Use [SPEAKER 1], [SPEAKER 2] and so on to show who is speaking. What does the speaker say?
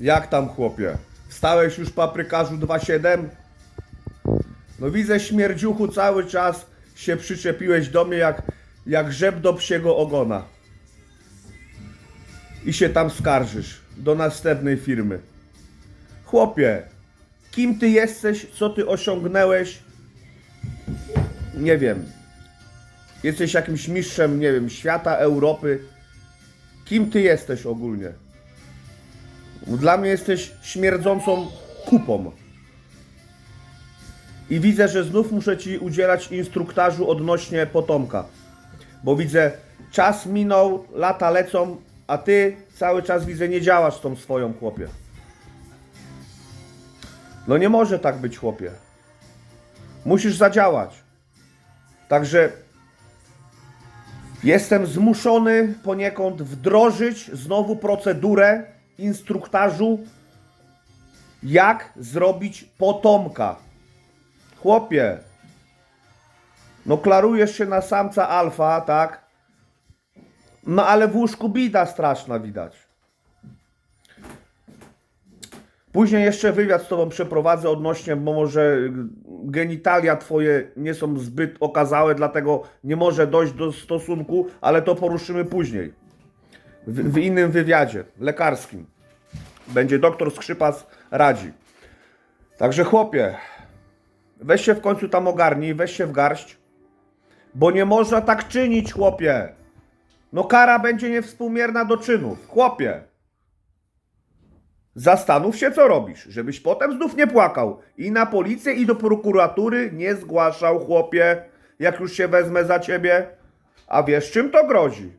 [SPEAKER 1] Jak tam chłopie? Wstałeś już paprykarzu 2.7? No widzę śmierdziuchu cały czas się przyczepiłeś do mnie jak, jak rzep do psiego ogona. I się tam skarżysz do następnej firmy. Chłopie, kim ty jesteś, co ty osiągnęłeś? Nie wiem. Jesteś jakimś mistrzem, nie wiem, świata, Europy. Kim ty jesteś ogólnie? Dla mnie jesteś śmierdzącą kupą. I widzę, że znów muszę ci udzielać instruktażu odnośnie potomka. Bo widzę, czas minął, lata lecą, a ty cały czas widzę, nie działasz z tą swoją chłopie. No nie może tak być, chłopie. Musisz zadziałać. Także jestem zmuszony poniekąd wdrożyć znowu procedurę instruktażu, jak zrobić potomka. Chłopie, no klarujesz się na samca alfa, tak? No ale w łóżku bida straszna widać. Później jeszcze wywiad z tobą przeprowadzę odnośnie, bo może genitalia twoje nie są zbyt okazałe, dlatego nie może dojść do stosunku, ale to poruszymy później. W, w innym wywiadzie, lekarskim. Będzie doktor Skrzypas radzi. Także chłopie, weź się w końcu tam ogarnij, weź się w garść, bo nie można tak czynić, chłopie. No kara będzie niewspółmierna do czynów, chłopie. Zastanów się, co robisz, żebyś potem znów nie płakał. I na policję, i do prokuratury nie zgłaszał, chłopie, jak już się wezmę za ciebie. A wiesz, czym to grozi?